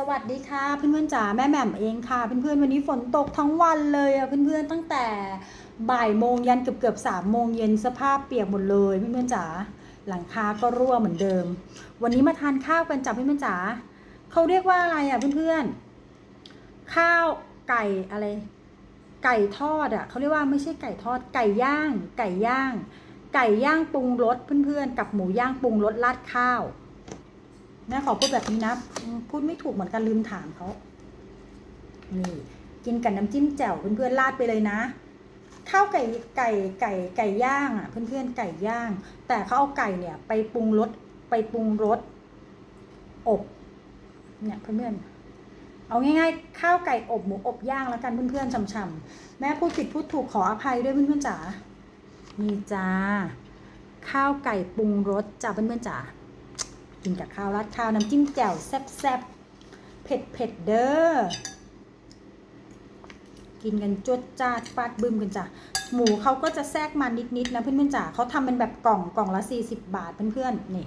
สวัสดีค่ะเพื่อนๆจ๋าแม่แหม่มเองค่ะเพื่อนๆวันนี้ฝนตกทั้งวันเลยอะเพื่อนๆตั้งแต่บ่ายโมงยันเกือบเกือบสามโมงเย็นสภาพเปียกหมดเลยเพื่อนๆจ๋าหลังคาก็รั่วเหมือนเดิม วันนี้มาทานข้าวกันจ้ะเพื่อนๆจ๋าเขาเรียกว่าอะไรอะเพื่อนๆข้าวไก่อะไร ไก่ทอดอะเขาเรียกว่าไม่ใช่ไก่ทอดไก่ย่าง ไก่ย่าง ไก่ย่างปรุงรสเพื่อนๆกับหมูย่างปรุงรสราดข้าว แม่ขอพูดแบบนี้นะ พูดไม่ถูกเหมือนกันลืมถามเขานี่กินกับน้ำจิ้มแจ่วเพื่อนๆราดไปเลยนะข้าวไก่ไก่ไก่ไก่ย่างอะ เพื่อนๆไก่ย่าง แต่เขาเอาไก่เนี่ย ไปปรุงรสไปปรุงรสอบเนี่ยเพื่อนๆเอาง่ายๆ ข้าวไก่อบหมูอบย่างแล้วกันเพื่อนๆช่ำๆแม่พูดผิดพูดถูกขออภัยด้วยเพื่อนๆจ๋านี่จ้าข้าวไก่ปรุงรสจ้าเพื่อนๆจ๋า กินกับข้าวราดข้าวน้ำจิ้มแจ่วแซ่บๆเผ็ดเผ็ดเด้อ กินกันจวดจ้าดฟาดบึ้มกันจ้ะ หมูเขาก็จะแทรกมันนิดๆนะเพื่อนๆจ๋าเขาทำเป็นแบบกล่องกล่องละสี่สิบบาทเพื่อนๆ นี่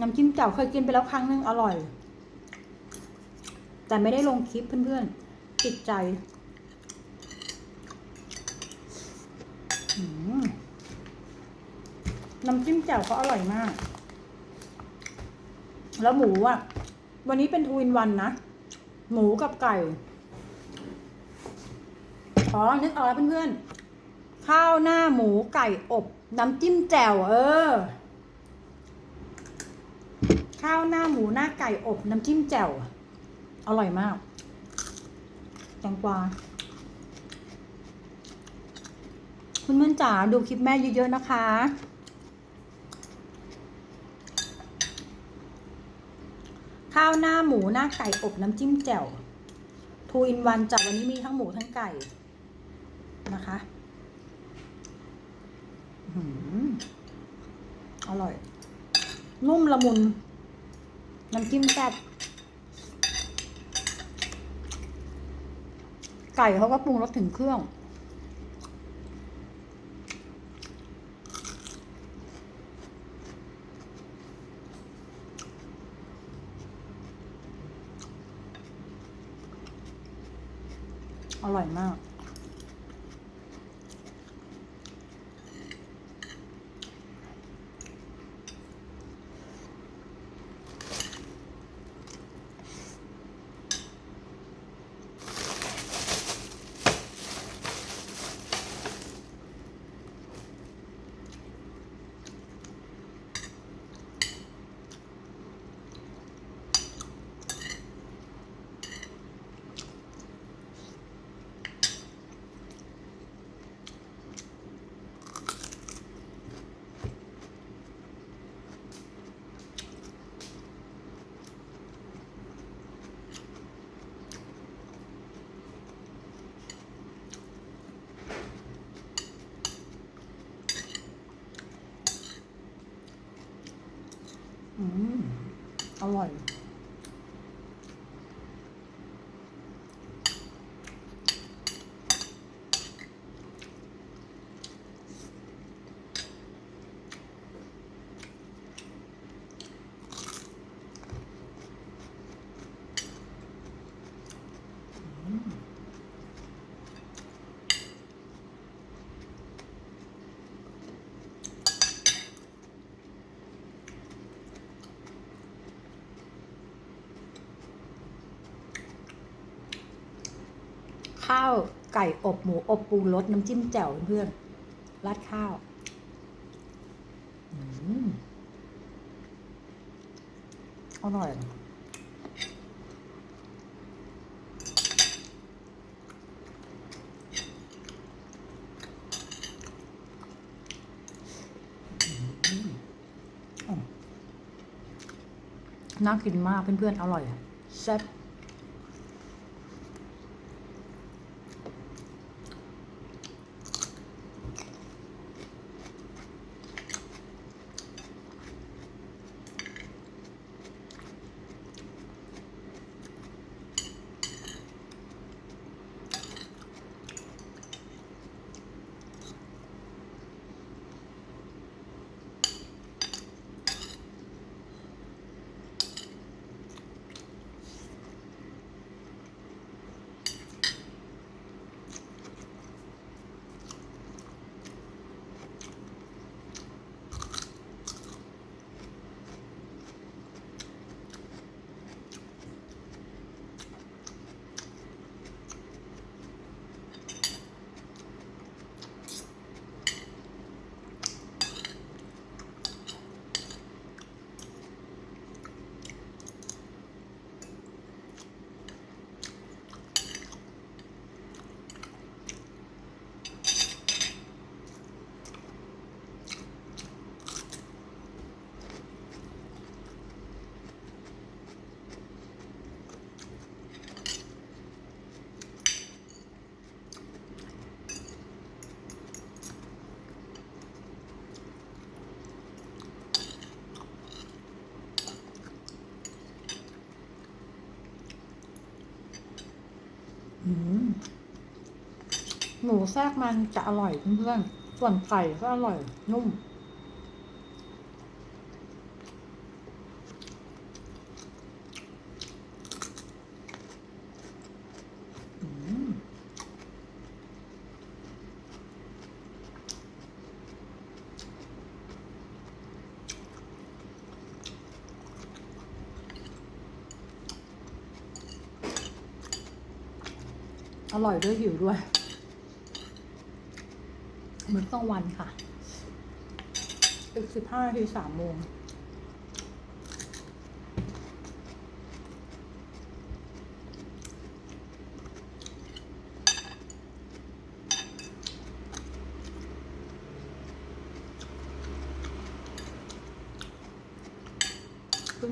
น้ำจิ้มแจ่วเคยกินไปแล้วครั้งนึงอร่อย แต่ไม่ได้ลงคลิปเพื่อนๆติดใจ อืม น้ำจิ้มแจ่วเขาอร่อยมาก แล้วหมูอะ วันนี้เป็นทูอินวันนะ หมูกับไก่ อ๋อ นึกออกแล้วเพื่อนๆ ข้าวหน้าหมูไก่อบ น้ำจิ้มแจ่ว เออ ข้าวหน้าหมูหน้าไก่อบ น้ำจิ้มแจ่ว อร่อยมากแตงกวาคุณเพื่อนจ๋าดูคลิปแม่เยอะๆนะคะ ข้าวหน้าหมูหน้าไก่อบน้ำจิ้มแจ่วทูอินวันจากวันนี้มีทั้งหมูทั้งไก่นะคะอื้อหืออร่อย นุ่มละมุน น้ำจิ้มแซ่บไก่เขาก็ปรุงรสถึงเครื่อง อร่อยมาก อืม อร่อย ข้าวไก่อบหมูอบปูรสน้ำจิ้มแจ่วเพื่อนราดข้าวอร่อยน่ากินมากเพื่อนๆ อร่อยอะแซ่บ หมูแทรกมันจะอร่อยเพื่อนๆส่วนไก่ก็อร่อยนุ่ม อร่อยด้วยหิวด้วย มื้อนต้องวันค่ะ อีกสิบห้านาทีสามโมง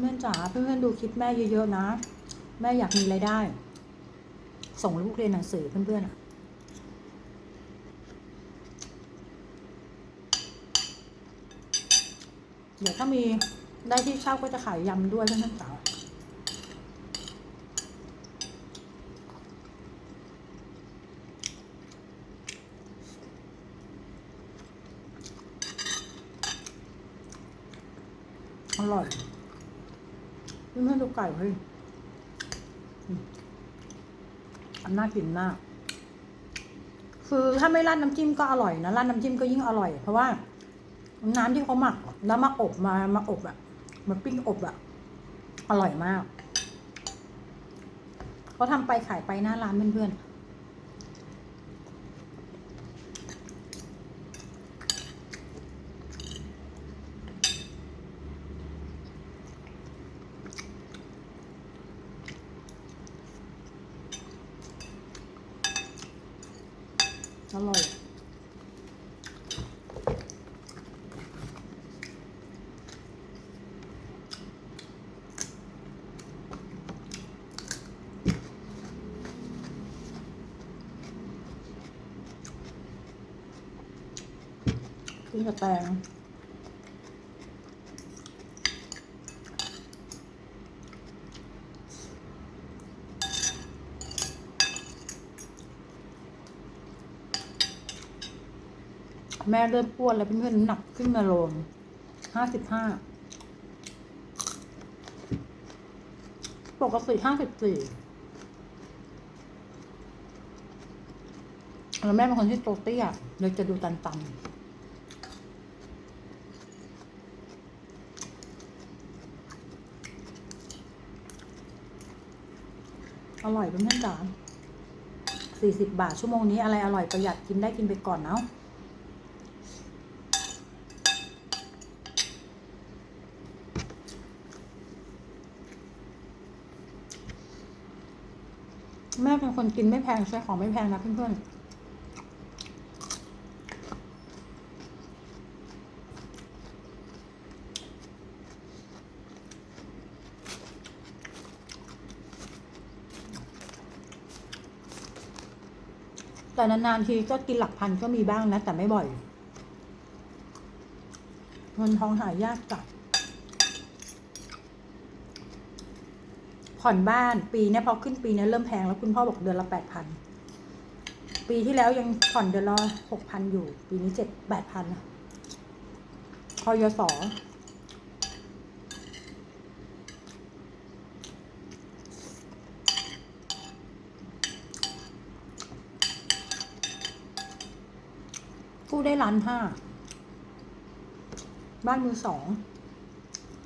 เพื่อนๆจ๋าเพื่อนๆดูคลิปแม่เยอะๆนะ แม่อยากมีรายได้ ส่งลูกเรียนหนังสือเพื่อนๆอะ เดี๋ยวถ้ามีได้ที่เช่าก็จะขายยำด้วยเพื่อนๆจ๋าอร่อยเพื่อนๆดูไก่เฮ้ยอันน่ากินมาก คือถ้าไม่ราดน้ำจิ้มก็อร่อยนะราดน้ำจิ้มก็ยิ่งอร่อย เพราะว่า น้ำที่เขาหมัก แล้วมาอบมามาอบอะมาปิ้งอบอะอร่อยมากเขาทำไปขายไปหน้าร้านเพื่อนๆอร่อย กินกับแตงแม่เริ่มป้วนแล้วเพื่อนๆน้ำหนักขึ้นมาโลนห้าสิบห้า ปกติห้าสิบสี่แล้วแม่เป็นคนที่โตเตี้ยเลยจะดูตันๆ อร่อยเพื่อนจ๋าสี่สิบบาทชั่วโมงนี้อะไรอร่อยประหยัดกินได้กินไปก่อนเนาะแม่เป็นคนกินไม่แพงใช้ของไม่แพงนะเพื่อนๆ แต่นานๆทีก็กินหลักพันก็มีบ้างนะ แต่ไม่บ่อยเงินทองหายากจัดผ่อนบ้านปีเนี้ยพอขึ้นปีเนี้ยเริ่มแพงแล้วคุณพ่อบอกเดือนละแปดพันปีที่แล้วยังผ่อนเดือนละหกพันอยู่ ปีนี้เจ็ดแปดพันคอยสอู้ได้ล้านห้า บ้านมือสอง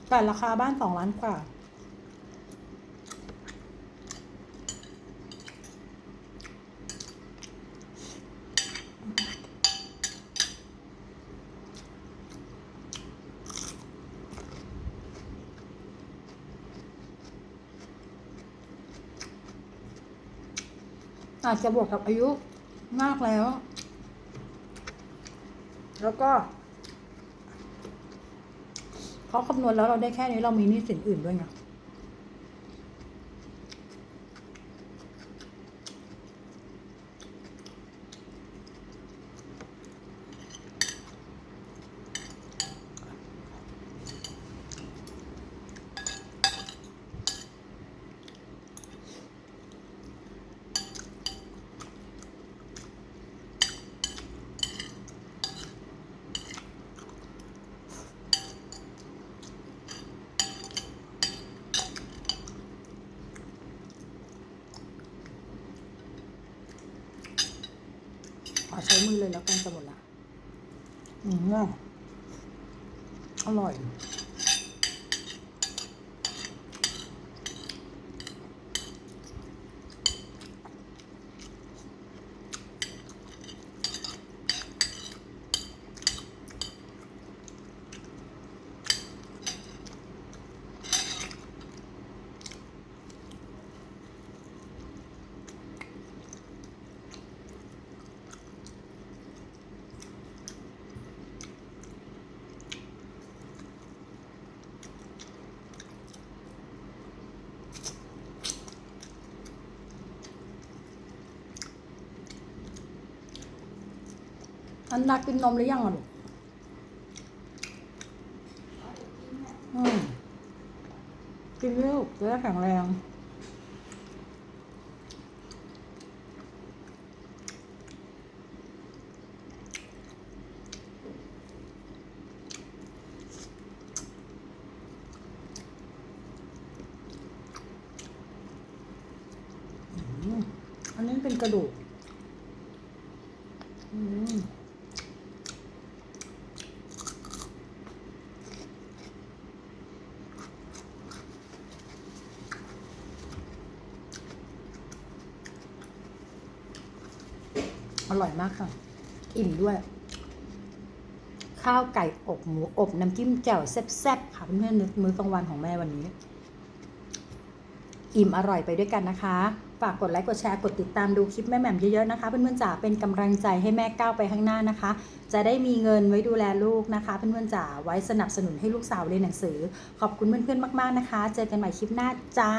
แต่ราคาบ้านสองล้านกว่า อาจจะบวกกับอายุมากแล้ว แล้วก็เขาคำนวณแล้วเราได้แค่นี้เรามีหนี้สินอื่นด้วยไง ใช้มือเลยแล้วกันจะหมดละอืมอร่อย อันนักกินนมหรือยังอะลูกอืมกินลูกจะได้แข็งแรงอันนี้เป็นกระดูก อืม อ ร่อยมากค่ะ อิ่มด้วย ข้าวไก่อบหมูอบน้ำจิ้มแจ่วแซ่บๆค่ะเพื่อนๆนึกมื้อกลางวันของแม่วันนี้ อิ่มอร่อยไปด้วยกันนะคะ ฝากกดไลค์กดแชร์กดติดตามดูคลิปแม่แหม่มเยอะๆนะคะเพื่อนๆจ๋าเป็นกำลังใจให้แม่ก้าวไปข้างหน้านะคะ จะได้มีเงินไว้ดูแลลูกนะคะเพื่อนๆจ๋าไว้สนับสนุนให้ลูกสาวเรียนหนังสือ ขอบคุณเพื่อนๆมาก ๆนะคะ เจอกันใหม่คลิปหน้าจ้า